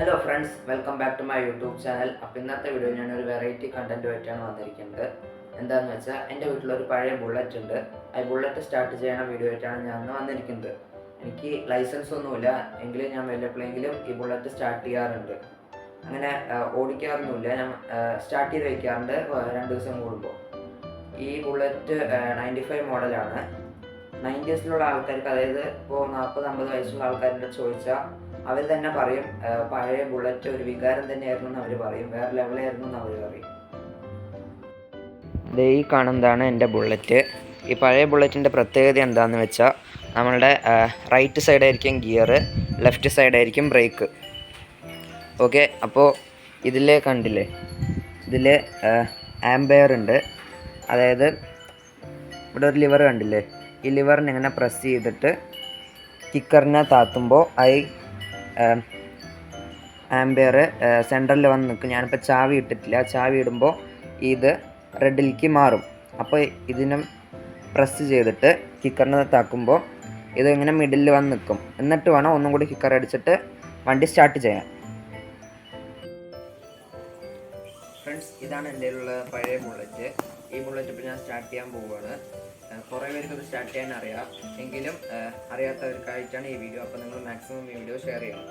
My YouTube channel അപ്പോൾ ഇന്നത്തെ video ഞാൻ ഒരു വെറൈറ്റി കണ്ടന്റുമായിട്ടാണ് വന്നിരിക്കുന്നത്. എന്താണെന്ന് വെച്ചാൽ എന്റെ വീട്ടിലൊരു പഴയ ബുള്ളറ്റ് ഉണ്ട്. ആ ബുള്ളറ്റ് സ്റ്റാർട്ട് ചെയ്യണ വീഡിയോ ആയിട്ടാണ് ഞാൻ അന്ന് വന്നിരിക്കുന്നത്. എനിക്ക് ലൈസൻസ് ഒന്നുമില്ല. എങ്കിലും ഞാൻ വല്ലപ്പോഴെങ്കിലും ഈ ബുള്ളറ്റ് സ്റ്റാർട്ട് ചെയ്യാറുണ്ട്. അങ്ങനെ ഓടിക്കാറൊന്നുമില്ല. ഞാൻ സ്റ്റാർട്ട് ചെയ്ത് വയ്ക്കാറുണ്ട് രണ്ട് ദിവസം കൂടുമ്പോൾ. ഈ ബുള്ളറ്റ് നയന്റി ഫൈവ് മോഡലാണ് നയന്റീസിലുള്ള ആൾക്കാർക്ക് അതായത് ഇപ്പോൾ നാൽപ്പത് അമ്പത് വയസ്സുള്ള ആൾക്കാരുടെ ചോദിച്ചാൽ അവർ തന്നെ പറയും പഴയ ബുള്ളറ്റ് ഒരു വികാരം തന്നെയായിരുന്നു എന്ന് അവർ പറയും വേറെ ലെവലായിരുന്നു എന്ന് അവർ പറയും. ഈ കാണുന്നതാണ് എന്റെ ബുള്ളറ്റ് ഈ പഴയ ബുള്ളറ്റിന്റെ പ്രത്യേകത എന്താണെന്ന് വെച്ചാൽ നമ്മളുടെ റൈറ്റ് സൈഡായിരിക്കും ഗിയർ ലെഫ്റ്റ് സൈഡായിരിക്കും ബ്രേക്ക് ഓക്കെ അപ്പോൾ ഇതിൽ കണ്ടില്ലേ? ഇതിൽ ആംബെയർ ഉണ്ട്. അതായത് ഇവിടെ ഒരു ലിവർ കണ്ടില്ലേ? ഈ ലിവറിനെ പ്രസ് ചെയ്തിട്ട് കിക്കറിനെ താത്തുമ്പോൾ ഐ ആംബിയർ സെന്ററിൽ വന്ന് നിൽക്കും. ഞാനിപ്പോൾ ചാവി ഇട്ടിട്ടില്ല. ചാവി ഇടുമ്പോൾ ഇത് റെഡിലേക്ക് മാറും. അപ്പോൾ ഇതിനെ പ്രസ് ചെയ്തിട്ട് കിക്കറിനെ താക്കുമ്പോൾ ഇതിങ്ങനെ മിഡിൽ വന്ന് നിൽക്കും. എന്നിട്ട് വേണം ഒന്നും കൂടി കിക്കർ അടിച്ചിട്ട് വണ്ടി സ്റ്റാർട്ട് ചെയ്യാൻ. ഫ്രണ്ട്സ് ഇതാണ് എന്റെ ഉള്ള പഴയ ബുള്ളറ്റ് ഈ ബുള്ളറ്റ് ഇപ്പോൾ ഞാൻ സ്റ്റാർട്ട് ചെയ്യാൻ പോവുകയാണ് ഏഹ് പേർക്ക് ഇത് സ്റ്റാർട്ട് ചെയ്യാൻ അറിയാം. എങ്കിലും അറിയാത്തവർക്കായിട്ടാണ് ഈ വീഡിയോ അപ്പോൾ നിങ്ങൾ മാക്സിമം ഈ വീഡിയോ ഷെയർ ചെയ്യണം.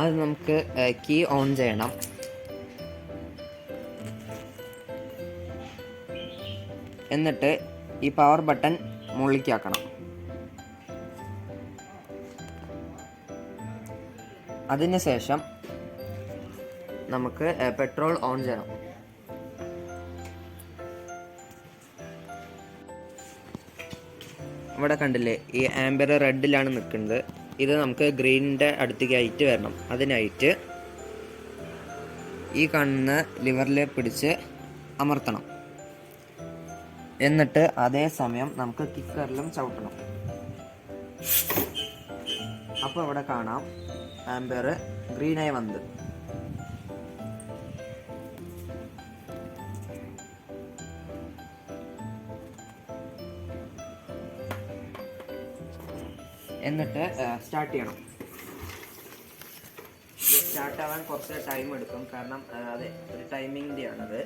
അത് നമുക്ക് കീ ഓൺ ചെയ്യണം. എന്നിട്ട് ഈ പവർ ബട്ടൺ മുകളിലേക്കാക്കണം. അതിനുശേഷം നമുക്ക് പെട്രോൾ ഓൺ ചെയ്യണം. ഇവിടെ കണ്ടില്ലേ ഈ ആംബർ റെഡിലാണ് നിൽക്കുന്നത്. ഇത് നമുക്ക് ഗ്രീനിന്റെ അടുത്തേക്കായിട്ട് വരണം. അതിനായിട്ട് ഈ കാണുന്ന ലിവറിൽ പിടിച്ച് അമർത്തണം. എന്നിട്ട് അതേ സമയം നമുക്ക് കിക്കറിലും ചവിട്ടണം. അപ്പോൾ ഇവിടെ കാണാം ആംബർ ഗ്രീനായി വന്നത്. എന്നിട്ട് സ്റ്റാർട്ട് ചെയ്യണം. സ്റ്റാർട്ട് ആവാൻ കുറച്ച് ടൈം എടുക്കും. കാരണം അതെ ഒരു ടൈമിങ്ങിന്റെ ആണത്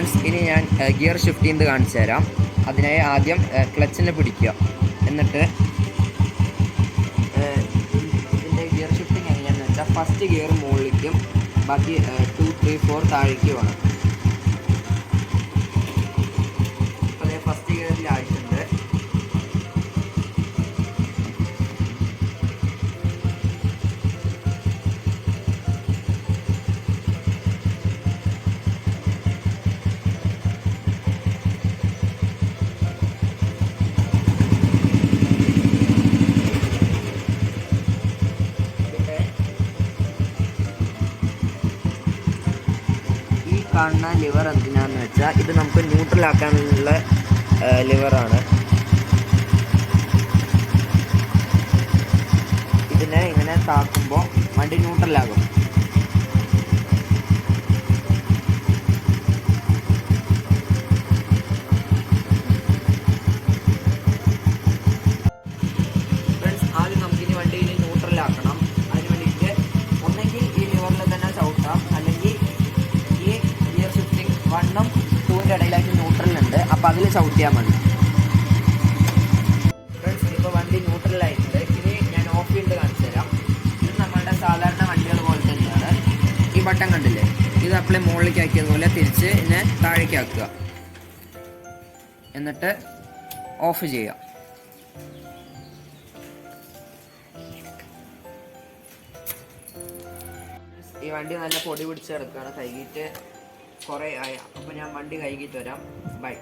ഫ്രണ്ട്സ് ഇനി ഞാൻ ഗിയർ ഷിഫ്റ്റ് ചെയ്യുന്നത് കാണിച്ചു തരാം. അതിനായി ആദ്യം ക്ലച്ചിനെ പിടിക്കുക. എന്നിട്ട് ഇതിന്റെ ഗിയർ ഷിഫ്റ്റിംഗ് എങ്ങനെയാണെന്ന് വെച്ചാൽ ഫസ്റ്റ് ഗിയർ മുകളിലേക്കും ബാക്കി ടു ത്രീ ഫോർ താഴേക്ക് വേണം അപ്പോൾ ഫസ്റ്റ് ഗിയറിലായിട്ടുണ്ട് പിന്നെ ഈ കാണുന്ന ലിവർ എന്തിനാന്ന് വെച്ചാൽ ഇത് നമുക്ക് ന്യൂട്രൽ ആക്കാനുള്ള ലിവറാണ് ഇതിനെ ഇങ്ങനെ താക്കുമ്പോൾ വണ്ടി ന്യൂട്രലാകും അപ്പോൾ അതിൽ ചവിട്ടിയാൽ മതി. ഫ്രണ്ട്സ് ഞാൻ ഓഫ് ചെയ്ത് ഇത് സാധാരണ വണ്ടികൾ പോലെ തന്നെയാണ്. ഈ ബട്ടൺ കണ്ടില്ലേ? ഇത് അപ്ലൈ മുകളിലേക്ക് ആക്കിയതുപോലെ തിരിച്ച് ഇതിനെ താഴേക്ക് ആക്കുക എന്നിട്ട് ഓഫ് ചെയ്യാം ഈ വണ്ടി നല്ല പൊടി പിടിച്ച് കിടക്കുകയാണ്. കൈകിട്ട് കുറേ ആയ. അപ്പോൾ ഞാൻ വണ്ടി കൈകിട്ട് വരാം. ബൈ